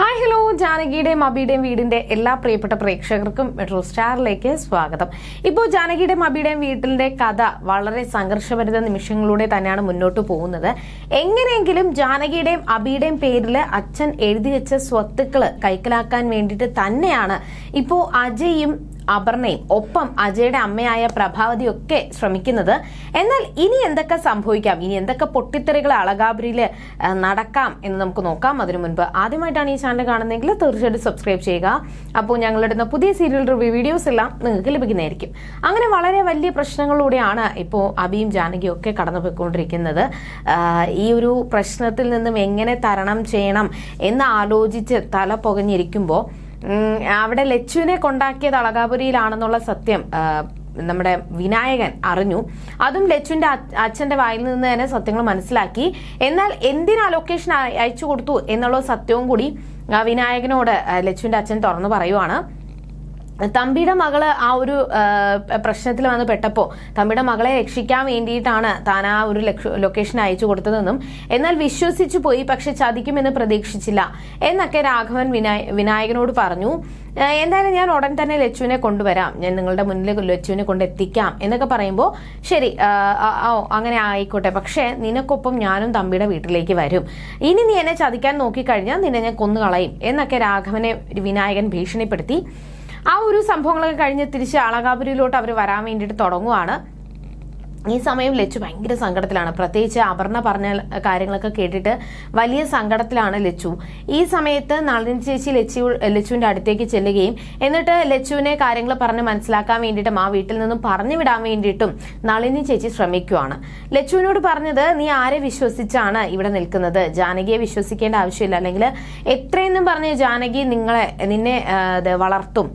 Hi hello ജാനകിയുടെയും അബിയുടെയും വീടിന്റെ എല്ലാ പ്രിയപ്പെട്ട പ്രേക്ഷകർക്കും മെട്രോ സ്റ്റാറിലേക്ക് സ്വാഗതം. ഇപ്പോൾ ജാനകിയുടെയും അബിയുടെയും വീട്ടിന്റെ കഥ വളരെ സംഘർഷഭരിത നിമിഷങ്ങളിലൂടെ തന്നെയാണ് മുന്നോട്ട് പോകുന്നത്. എങ്ങനെയെങ്കിലും ജാനകിയുടെയും അബിയുടെയും പേരിൽ അച്ഛൻ എഴുതി വെച്ച സ്വത്തുക്കൾ കൈക്കലാക്കാൻ വേണ്ടിയിട്ട് തന്നെയാണ് ഇപ്പോൾ അജയും അപർണയും ഒപ്പം അജയുടെ അമ്മയായ പ്രഭാവതി ഒക്കെ ശ്രമിക്കുന്നത്. എന്നാൽ ഇനി എന്തൊക്കെ സംഭവിക്കാം? ഇനി എന്തൊക്കെ പൊട്ടിത്തെറികൾ അളകാപുരിയിൽ നടക്കാം എന്ന് നമുക്ക് നോക്കാം. അതിനു മുൻപ് ആദ്യമായിട്ടാണ് ഈ ചാനൽ കാണുന്നതെങ്കിൽ തീർച്ചയായിട്ടും സബ്സ്ക്രൈബ് ചെയ്യുക. അപ്പോൾ ഞങ്ങളിടുന്ന പുതിയ സീരിയൽ റിവ്യൂ വീഡിയോസ് എല്ലാം നിങ്ങൾക്ക് ലഭിക്കുന്നതായിരിക്കും. അങ്ങനെ വളരെ വലിയ പ്രശ്നങ്ങളിലൂടെയാണ് ഇപ്പോൾ അബിയും ജാനകിയും ഒക്കെ കടന്നു പോയിക്കൊണ്ടിരിക്കുന്നത് ഈ ഒരു പ്രശ്നത്തിൽ നിന്നും എങ്ങനെ തരണം ചെയ്യണം എന്ന് ആലോചിച്ച് തല പുകഞ്ഞിരിക്കുമ്പോൾ അവിടെ ലച്ചുവിനെ കൊണ്ടാക്കിയത് അളകാപുരിയിലാണെന്നുള്ള സത്യം നമ്മുടെ വിനായകൻ അറിഞ്ഞു. അതും ലച്ചുവിന്റെ അച്ഛന്റെ വായിൽ നിന്ന് തന്നെ സത്യങ്ങൾ മനസ്സിലാക്കി. എന്നാൽ എന്തിനാ ലൊക്കേഷൻ അയച്ചു കൊടുത്തു എന്നുള്ള സത്യവും കൂടി വിനായകനോട് ലച്ചുവിന്റെ അച്ഛൻ തുറന്നു പറയുവാണ്. തമ്പിയുടെ മകൾ ആ ഒരു പ്രശ്നത്തിൽ വന്ന് പെട്ടപ്പോൾ തമ്പിയുടെ മകളെ രക്ഷിക്കാൻ വേണ്ടിയിട്ടാണ് താൻ ആ ഒരു ലൊക്കേഷൻ അയച്ചു കൊടുത്തതെന്നും എന്നാൽ വിശ്വസിച്ചു പോയി പക്ഷെ ചതിക്കുമെന്ന് പ്രതീക്ഷിച്ചില്ല എന്നൊക്കെ രാഘവൻ വിനായ വിനായകനോട് പറഞ്ഞു. എന്തായാലും ഞാൻ ഉടൻ തന്നെ ലച്ചുവിനെ കൊണ്ടുവരാം. ഞാൻ നിങ്ങളുടെ മുന്നിൽ ലച്ചുവിനെ കൊണ്ട് എത്തിക്കാം എന്നൊക്കെ പറയുമ്പോൾ ശരി ആ, അങ്ങനെ ആയിക്കോട്ടെ. പക്ഷേ നിനക്കൊപ്പം ഞാനും തമ്പിയുടെ വീട്ടിലേക്ക് വരും. ഇനി നീ എന്നെ ചതിക്കാൻ നോക്കിക്കഴിഞ്ഞാൽ നിന്നെ ഞാൻ കൊന്നുകളയും എന്നൊക്കെ രാഘവനെ വിനായകൻ ഭീഷണിപ്പെടുത്തി. ആ ഒരു സംഭവങ്ങളൊക്കെ കഴിഞ്ഞ് തിരിച്ച് അളകാപുരിയിലോട്ട് അവർ വരാൻ വേണ്ടിയിട്ട് തുടങ്ങുവാണ്. ഈ സമയം ലച്ചു ഭയങ്കര സങ്കടത്തിലാണ്. പ്രത്യേകിച്ച് അപർണ പറഞ്ഞ കാര്യങ്ങളൊക്കെ കേട്ടിട്ട് വലിയ സങ്കടത്തിലാണ് ലച്ചു. ഈ സമയത്ത് നളിനി ചേച്ചി ലച്ചു ലച്ചുവിന്റെ അടുത്തേക്ക് ചെല്ലുകയും എന്നിട്ട് ലച്ചുവിനെ കാര്യങ്ങൾ പറഞ്ഞ് മനസ്സിലാക്കാൻ വേണ്ടിയിട്ടും ആ വീട്ടിൽ നിന്നും പറഞ്ഞു വിടാൻ വേണ്ടിയിട്ടും നളിനി ചേച്ചി ശ്രമിക്കുവാണ്. ലച്ചുവിനോട് പറഞ്ഞത് നീ ആരെ വിശ്വസിച്ചാണ് ഇവിടെ നിൽക്കുന്നത്? ജാനകിയെ വിശ്വസിക്കേണ്ട ആവശ്യമില്ല. അല്ലെങ്കിൽ എത്രയെന്നും പറഞ്ഞ് ജാനകി നിങ്ങളെ നിന്നെ വളർത്തും.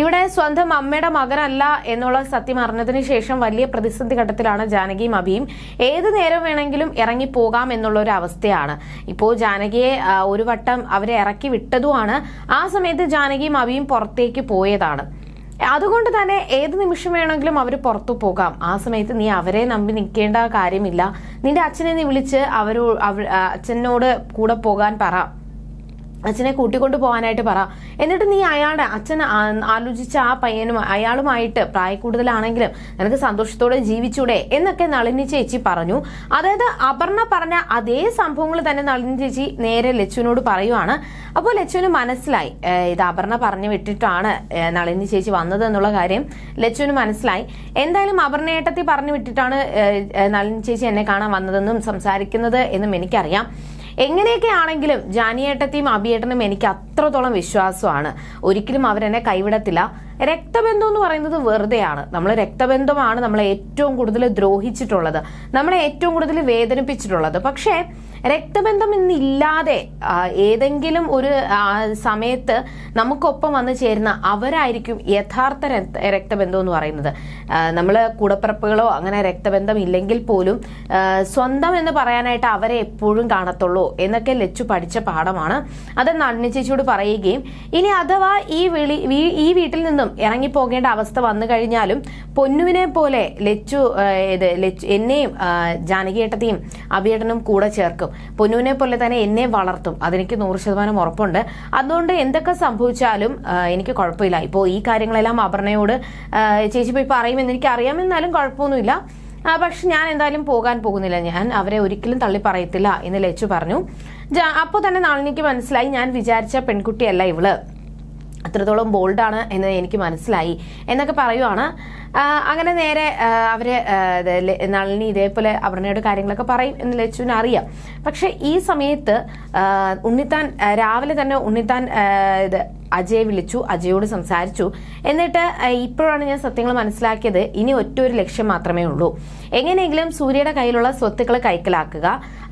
ഇവിടെ സ്വന്തം അമ്മയുടെ മകനല്ല എന്നുള്ള സത്യം അറിഞ്ഞതിന് ശേഷം വലിയ പ്രതിസന്ധി ഘട്ടത്തിലാണ് ജാനകിയും അഭിയും ഏത് നേരം വേണമെങ്കിലും ഇറങ്ങി പോകാം എന്നുള്ള ഒരു അവസ്ഥയാണ്. ഇപ്പോൾ ജാനകിയെ ഒരു വട്ടം അവരെ ഇറക്കി വിട്ടതുമാണ്. ആ സമയത്ത് ജാനകിയും അഭിയും പുറത്തേക്ക് പോയതാണ്. അതുകൊണ്ട് തന്നെ ഏത് നിമിഷം വേണമെങ്കിലും അവർ പുറത്തു പോകാം. ആ സമയത്ത് നീ അവരെ നമ്പി നിൽക്കേണ്ട കാര്യമില്ല. നിന്റെ അച്ഛനെ നീ വിളിച്ച് അവരോ അച്ഛനോട് കൂടെ പോകാൻ പറ. അച്ഛനെ കൂട്ടിക്കൊണ്ട് പോകാനായിട്ട് പറ. എന്നിട്ട് നീ അയാളുടെ അച്ഛൻ ആലോചിച്ച ആ പയ്യനും അയാളുമായിട്ട് പ്രായക്കൂടുതലാണെങ്കിലും നിനക്ക് സന്തോഷത്തോടെ ജീവിച്ചൂടെ എന്നൊക്കെ നളിനി ചേച്ചി പറഞ്ഞു. അതായത് അപർണ പറഞ്ഞ അതേ സംഭവങ്ങൾ തന്നെ നളിനി ചേച്ചി നേരെ ലച്ചുവിനോട് പറയുവാണ്. അപ്പോൾ ലച്ചുവിന് മനസ്സിലായി. ഇത് അപർണ പറഞ്ഞു വിട്ടിട്ടാണ് നളിനി ചേച്ചി വന്നത് എന്നുള്ള കാര്യം ലച്ചുവിന് മനസ്സിലായി. എന്തായാലും അപർണയേട്ടത്തി പറഞ്ഞു വിട്ടിട്ടാണ് നളിനി ചേച്ചി എന്നെ കാണാൻ വന്നതെന്നും സംസാരിക്കുന്നത് എന്നും എനിക്കറിയാം. എങ്ങനെയൊക്കെ ആണെങ്കിലും ജാനിയേട്ടത്തെയും അബിയേട്ടനും എനിക്ക് അത്രത്തോളം വിശ്വാസമാണ്. ഒരിക്കലും അവരെന്നെ കൈവിടത്തില്ല. രക്തബന്ധം എന്ന് പറയുന്നത് വെറുതെയാണ്. നമ്മൾ രക്തബന്ധമാണ് നമ്മളെ ഏറ്റവും കൂടുതൽ ദ്രോഹിച്ചിട്ടുള്ളത്. നമ്മളെ ഏറ്റവും കൂടുതൽ വേദനിപ്പിച്ചിട്ടുള്ളത്. പക്ഷേ രക്തബന്ധം ഇന്നില്ലാതെ ഏതെങ്കിലും ഒരു സമയത്ത് നമുക്കൊപ്പം വന്നു ചേരുന്ന അവരായിരിക്കും യഥാർത്ഥ രക്തബന്ധം എന്ന് പറയുന്നത്. നമ്മൾ കൂടപ്പിറപ്പുകളോ അങ്ങനെ രക്തബന്ധം ഇല്ലെങ്കിൽ പോലും സ്വന്തം എന്ന് പറയാനായിട്ട് അവരെ എപ്പോഴും കാണത്തുള്ളൂ എന്നൊക്കെ ലച്ചു പഠിച്ച പാഠമാണ്. അത് ചേച്ചിയോട് പറയുകയും ഇനി അഥവാ ഈ വിളി ഈ വീട്ടിൽ നിന്നും ഇറങ്ങിപ്പോകേണ്ട അവസ്ഥ വന്നു കഴിഞ്ഞാലും പൊന്നുവിനെ പോലെ ലച്ചു ഇത് ലച്ചു എന്നെയും ജാനകിയേട്ടത്തെയും അഭിയേട്ടനും കൂടെ ചേർക്കും. പൊന്നുവിനെ പോലെ തന്നെ എന്നെ വളർത്തും. അതെനിക്ക് നൂറ് ശതമാനം ഉറപ്പുണ്ട്. അതുകൊണ്ട് എന്തൊക്കെ സംഭവിച്ചാലും എനിക്ക് കുഴപ്പമില്ല. ഇപ്പോൾ ഈ കാര്യങ്ങളെല്ലാം അപർണയോട് ചേച്ചി പോയി പറയുമെന്ന് എനിക്ക് അറിയാമെന്നാലും കുഴപ്പമൊന്നുമില്ല. പക്ഷെ ഞാൻ എന്തായാലും പോകാൻ പോകുന്നില്ല. ഞാൻ അവരെ ഒരിക്കലും തള്ളി പറയത്തില്ല എന്ന് ലച്ചു പറഞ്ഞു. അപ്പോൾ തന്നെ നാളിനിക്ക് മനസ്സിലായി. ഞാൻ വിചാരിച്ച പെൺകുട്ടിയല്ല ഇവൾ. അത്രത്തോളം ബോൾഡാണ് എന്ന് എനിക്ക് മനസ്സിലായി എന്നൊക്കെ പറയുവാണ്. അങ്ങനെ നേരെ അവർ നളിനി ഇതേപോലെ അപർണയുടെ കാര്യങ്ങളൊക്കെ പറയും എന്ന് ലച്ചുവിന് അറിയാം. പക്ഷെ ഈ സമയത്ത് ഉണ്ണിത്താൻ രാവിലെ തന്നെ ഉണ്ണിത്താൻ ഇത് അജയെ വിളിച്ചു അജയോട് സംസാരിച്ചു. എന്നിട്ട് ഇപ്പോഴാണ് ഞാൻ സത്യങ്ങൾ മനസ്സിലാക്കിയത്. ഇനി ഒറ്റ ഒരു ലക്ഷ്യം മാത്രമേ ഉള്ളൂ. എങ്ങനെയെങ്കിലും സൂര്യയുടെ കയ്യിലുള്ള സ്വത്തുക്കൾ കൈക്കലാക്കുക.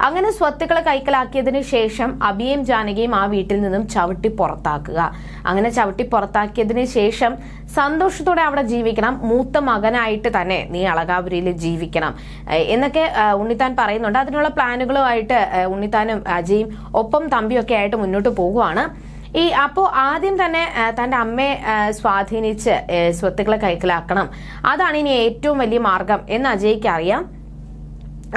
അങ്ങനെ സ്വത്തുക്കളെ കൈക്കലാക്കിയതിനു ശേഷം അബിയും ജാനകിയും ആ വീട്ടിൽ നിന്നും ചവിട്ടി പുറത്താക്കുക. അങ്ങനെ ചവിട്ടി പുറത്താക്കിയതിന് ശേഷം സന്തോഷത്തോടെ അവിടെ ജീവിക്കണം. മൂത്ത മകനായിട്ട് തന്നെ നീ അളകാപുരിയിൽ ജീവിക്കണം. എന്നൊക്കെ ഉണ്ണിത്താൻ പറയുന്നുണ്ട്. അതിനുള്ള പ്ലാനുകളുമായിട്ട് ഉണ്ണിത്താനും അജയും ഒപ്പം തമ്പിയൊക്കെ ആയിട്ട് മുന്നോട്ട് പോകുവാണ്. ഈ അപ്പോ ആദ്യം തന്നെ തന്റെ അമ്മയെ സ്വാധീനിച്ച് സ്വത്തുക്കളെ കൈക്കലാക്കണം. അതാണ് ഇനി ഏറ്റവും വലിയ മാർഗം എന്ന് അജയ്ക്ക് അറിയാം.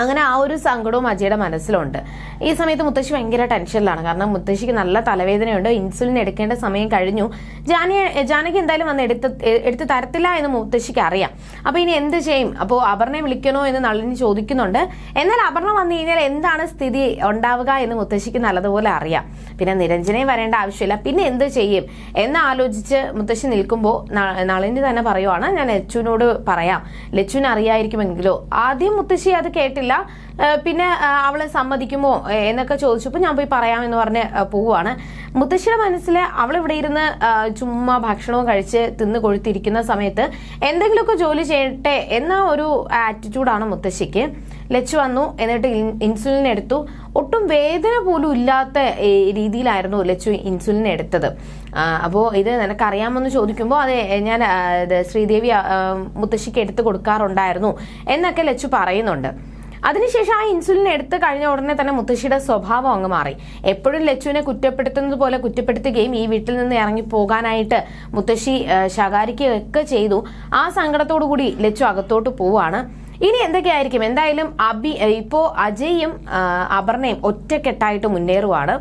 അങ്ങനെ ആ ഒരു സങ്കടവും അജയുടെ മനസ്സിലുണ്ട്. ഈ സമയത്ത് മുത്തശ്ശി ഭയങ്കര ടെൻഷനിലാണ് കാരണം മുത്തശ്ശിക്ക് നല്ല തലവേദനയുണ്ട്. ഇൻസുലിൻ എടുക്കേണ്ട സമയം കഴിഞ്ഞു. ജാനി ജാനകി എന്തായാലും വന്ന് എടുത്ത് എടുത്ത് തരത്തില്ല എന്ന് മുത്തശ്ശിക്ക് അറിയാം. അപ്പൊ ഇനി എന്ത് ചെയ്യും? അപ്പോൾ അപർണയെ വിളിക്കണോ എന്ന് നളിനി ചോദിക്കുന്നുണ്ട്. എന്നാൽ അപർണ വന്നു കഴിഞ്ഞാൽ എന്താണ് സ്ഥിതി ഉണ്ടാവുക എന്ന് മുത്തശ്ശിക്ക് നല്ലതുപോലെ അറിയാം. പിന്നെ നിരഞ്ജനയും വരേണ്ട ആവശ്യമില്ല. പിന്നെ എന്ത് ചെയ്യും? എന്ന് ആലോചിച്ച് മുത്തശ്ശി നിൽക്കുമ്പോൾ നളിനി തന്നെ പറയുവാണ്. ഞാൻ ലച്ചുവിനോട് പറയാം. ലച്ചുവിന് അറിയായിരിക്കുമെങ്കിലോ? ആദ്യം മുത്തശ്ശി അത് കേട്ടില്ല. പിന്നെ അവളെ സമ്മതിക്കുമോ എന്നൊക്കെ ചോദിച്ചപ്പോൾ ഞാൻ പോയി പറയാമെന്ന് പറഞ്ഞ് പോവുകയാണ് മുത്തശ്ശിയുടെ മനസ്സിൽ അവൾ ഇവിടെ ഇരുന്ന് ചുമ്മാ ഭക്ഷണവും കഴിച്ച് തിന്ന് കൊഴുത്തിരിക്കുന്ന സമയത്ത് എന്തെങ്കിലുമൊക്കെ ജോലി ചെയ്യട്ടെ എന്ന ഒരു ആറ്റിറ്റ്യൂഡാണ് മുത്തശ്ശിക്ക്. ലച്ച് വന്നു എന്നിട്ട് ഇൻസുലിൻ എടുത്തു. ഒട്ടും വേദന പോലും ഇല്ലാത്ത രീതിയിലായിരുന്നു ലച്ചു ഇൻസുലിൻ എടുത്തത്. അപ്പോൾ ഇത് നിനക്കറിയാമെന്ന് ചോദിക്കുമ്പോൾ അത് ഞാൻ ശ്രീദേവി മുത്തശ്ശിക്ക് എടുത്തു കൊടുക്കാറുണ്ടായിരുന്നു എന്നൊക്കെ ലച്ചു പറയുന്നുണ്ട്. അതിനുശേഷം ആ ഇൻസുലിൻ എടുത്തു കഴിഞ്ഞ ഉടനെ തന്നെ മുത്തശ്ശിയുടെ സ്വഭാവം അങ്ങ് മാറി. എപ്പോഴും ലച്ചുവിനെ കുറ്റപ്പെടുത്തുന്നത് പോലെ കുറ്റപ്പെടുത്തുകയും ഈ വീട്ടിൽ നിന്ന് ഇറങ്ങി പോകാനായിട്ട് മുത്തശ്ശി ശകാരിക്കുകയൊക്കെ ചെയ്തു. ആ സങ്കടത്തോടു കൂടി ലച്ചു അകത്തോട്ട് പോവാണ്. ഇനി എന്തൊക്കെയായിരിക്കും? എന്തായാലും അബി ഇപ്പോ അജയും അപർണയും ഒറ്റക്കെട്ടായിട്ട് മുന്നേറുവാണ്.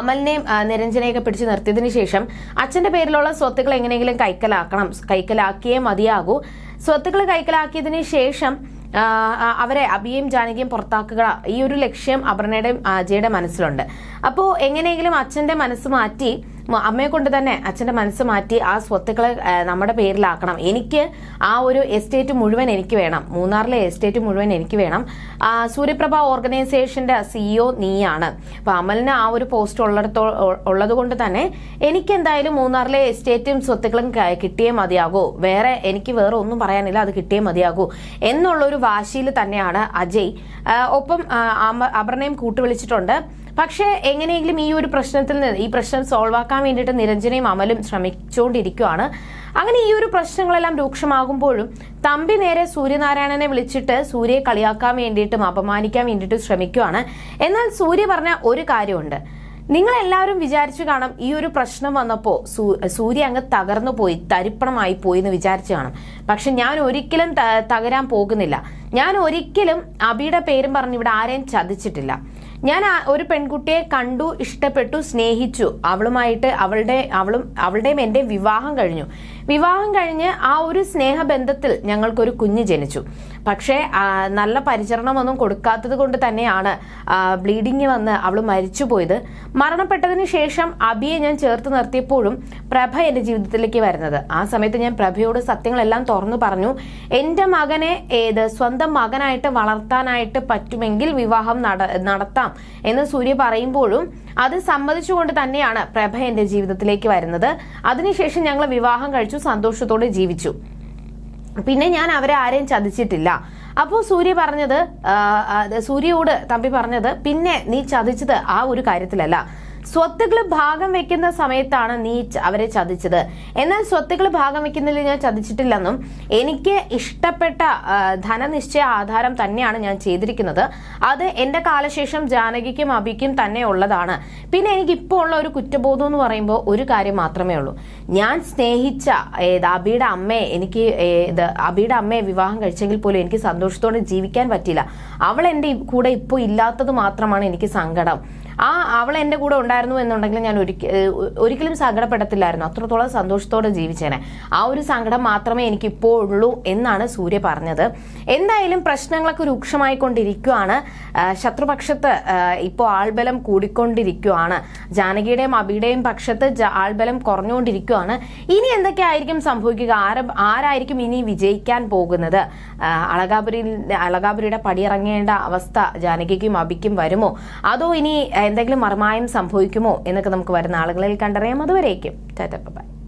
അമലിനെയും നിരഞ്ജനെയൊക്കെ പിടിച്ചു നിർത്തിയതിനു ശേഷം അച്ഛന്റെ പേരിലുള്ള സ്വത്തുക്കൾ എങ്ങനെയെങ്കിലും കൈക്കലാക്കണം കൈക്കലാക്കിയേ മതിയാകൂ. സ്വത്തുക്കൾ കൈക്കലാക്കിയതിനു ശേഷം അവരെ അബിയും ജാനകിയും പുറത്താക്കുക ഈ ഒരു ലക്ഷ്യം അപർണയുടെയും അജയുടെ മനസ്സിലുണ്ട്. അപ്പോൾ എങ്ങനെയെങ്കിലും അച്ഛന്റെ മനസ്സ് മാറ്റി അമ്മയെ കൊണ്ട് തന്നെ അച്ഛന്റെ മനസ്സ് മാറ്റി ആ സ്വത്തുക്കളെ നമ്മുടെ പേരിലാക്കണം. എനിക്ക് ആ ഒരു എസ്റ്റേറ്റ് മുഴുവൻ എനിക്ക് വേണം. മൂന്നാറിലെ എസ്റ്റേറ്റ് മുഴുവൻ എനിക്ക് വേണം. സൂര്യപ്രഭ ഓർഗനൈസേഷന്റെ സിഇഒ നീയാണ്. അപ്പൊ അമലിന് ആ ഒരു പോസ്റ്റ് ഉള്ളിടത്തോ ഉള്ളത് കൊണ്ട് തന്നെ എനിക്ക് എന്തായാലും മൂന്നാറിലെ എസ്റ്റേറ്റും സ്വത്തുക്കളും കിട്ടിയേ മതിയാകൂ. വേറെ എനിക്ക് വേറെ ഒന്നും പറയാനില്ല. അത് കിട്ടിയേ മതിയാകൂ. എന്നുള്ളൊരു വാശിയിൽ തന്നെയാണ് അജയ്. ഒപ്പം അപർണയും കൂട്ടുവിളിച്ചിട്ടുണ്ട്. പക്ഷേ എങ്ങനെയെങ്കിലും ഈ ഒരു പ്രശ്നത്തിൽ നിന്ന് ഈ പ്രശ്നം സോൾവ് ആക്കാൻ വേണ്ടിയിട്ട് നിരഞ്ജനയും അമലും ശ്രമിച്ചുകൊണ്ടിരിക്കുകയാണ് അങ്ങനെ ഈ ഒരു പ്രശ്നങ്ങളെല്ലാം രൂക്ഷമാകുമ്പോഴും തമ്പി നേരെ സൂര്യനാരായണനെ വിളിച്ചിട്ട് സൂര്യയെ കളിയാക്കാൻ വേണ്ടിയിട്ടും അപമാനിക്കാൻ വേണ്ടിയിട്ടും ശ്രമിക്കുകയാണ് എന്നാൽ സൂര്യ പറഞ്ഞ ഒരു കാര്യമുണ്ട്. നിങ്ങൾ എല്ലാവരും വിചാരിച്ചു കാണാം ഈ ഒരു പ്രശ്നം വന്നപ്പോൾ സൂര്യ അങ്ങ് തകർന്നു പോയി തരിപ്പണമായി പോയി എന്ന് വിചാരിച്ചു കാണാം. പക്ഷെ ഞാൻ ഒരിക്കലും തകരാൻ പോകുന്നില്ല. ഞാൻ ഒരിക്കലും അബിയുടെ പേരും പറഞ്ഞ് ഇവിടെ ആരെയും ചതിച്ചിട്ടില്ല. ഞാൻ ഒരു പെൺകുട്ടിയെ കണ്ടു ഇഷ്ടപ്പെട്ടു സ്നേഹിച്ചു. അവളുമായിട്ട് അവളുടെ അവളും അവളുടെയും എന്റെ വിവാഹം കഴിഞ്ഞു. വിവാഹം കഴിഞ്ഞ് ആ ഒരു സ്നേഹബന്ധത്തിൽ ഞങ്ങൾക്കൊരു കുഞ്ഞ് ജനിച്ചു. പക്ഷേ നല്ല പരിചരണമൊന്നും കൊടുക്കാത്തത് കൊണ്ട് തന്നെയാണ് ബ്ലീഡിങ് വന്ന് അവൾ മരിച്ചു പോയത് മരണപ്പെട്ടതിന് ശേഷം അബിയെ ഞാൻ ചേർത്ത് നിർത്തിയപ്പോഴും പ്രഭ എന്റെ ജീവിതത്തിലേക്ക് വരുന്നത്. ആ സമയത്ത് ഞാൻ പ്രഭയോട് സത്യങ്ങളെല്ലാം തുറന്നു പറഞ്ഞു എന്റെ മകനെ ഏത് സ്വന്തം മകനായിട്ട് വളർത്താനായിട്ട് പറ്റുമെങ്കിൽ വിവാഹം നടത്താം എന്ന് സൂര്യ പറയുമ്പോഴും അത് സമ്മതിച്ചുകൊണ്ട് തന്നെയാണ് പ്രഭ എന്റെ ജീവിതത്തിലേക്ക് വരുന്നത്. അതിനുശേഷം ഞങ്ങൾ വിവാഹം കഴിച്ചു. സന്തോഷത്തോടെ ജീവിച്ചു. പിന്നെ ഞാൻ അവരെ ആരെയും ചതിച്ചിട്ടില്ല. അപ്പോൾ സൂര്യ പറഞ്ഞത് സൂര്യയോട് തമ്പി പറഞ്ഞത് പിന്നെ നീ ചതിച്ചത് ആ ഒരു കാര്യത്തിലല്ല. സ്വത്തുക്കൾ ഭാഗം വെക്കുന്ന സമയത്താണ് നീ അവരെ ചതിച്ചത്. എന്നാൽ സ്വത്തുക്കൾ ഭാഗം വെക്കുന്നതിൽ ഞാൻ ചതിച്ചിട്ടില്ലെന്നും എനിക്ക് ഇഷ്ടപ്പെട്ട ധനനിശ്ചയ ആധാരം തന്നെയാണ് ഞാൻ ചെയ്തിരിക്കുന്നത്. അത് എന്റെ കാലശേഷം ജാനകിക്കും അബിക്കും തന്നെ ഉള്ളതാണ്. പിന്നെ എനിക്ക് ഇപ്പോൾ ഉള്ള ഒരു കുറ്റബോധം എന്ന് പറയുമ്പോൾ ഒരു കാര്യം മാത്രമേ ഉള്ളൂ. ഞാൻ സ്നേഹിച്ച അബിയുടെ അമ്മയെ എനിക്ക് അബിയുടെ അമ്മയെ വിവാഹം കഴിച്ചെങ്കിൽ പോലും എനിക്ക് സന്തോഷത്തോടെ ജീവിക്കാൻ പറ്റില്ല അവൾ എന്റെ കൂടെ ഇപ്പോൾ ഇല്ലാത്തത് മാത്രമാണ് എനിക്ക് സങ്കടം. ആ അവൾ എന്റെ കൂടെ ഉണ്ടായിരുന്നു എന്നുണ്ടെങ്കിൽ ഞാൻ ഒരിക്കലും സങ്കടപ്പെടത്തില്ലായിരുന്നു. അത്രത്തോളം സന്തോഷത്തോടെ ജീവിച്ചേനെ. ആ ഒരു സങ്കടം മാത്രമേ എനിക്ക് ഇപ്പോൾ ഉള്ളൂ എന്നാണ് സൂര്യ പറഞ്ഞത്. എന്തായാലും പ്രശ്നങ്ങളൊക്കെ രൂക്ഷമായിക്കൊണ്ടിരിക്കുകയാണ് ശത്രുപക്ഷത്ത് ഇപ്പോൾ ആൾബലം കൂടിക്കൊണ്ടിരിക്കുകയാണ് ജാനകിയുടെയും അബിയുടെയും പക്ഷത്ത് ആൾബലം കുറഞ്ഞുകൊണ്ടിരിക്കുകയാണ് ഇനി എന്തൊക്കെ ആയിരിക്കും സംഭവിക്കുക? ആര ആരായിരിക്കും ഇനി വിജയിക്കാൻ പോകുന്നത്? അളകാപുരി അളകാപുരിയുടെ പടിയിറങ്ങേണ്ട അവസ്ഥ ജാനകിക്കും അബിക്കും വരുമോ? അതോ ഇനി എന്തെങ്കിലും മർമായം സംഭവിക്കുമോ എന്നൊക്കെ നമുക്ക് വരുന്ന ആളുകളിൽ കണ്ടറിയാം. അതുവരേക്കും. ടാറ്റ ബൈ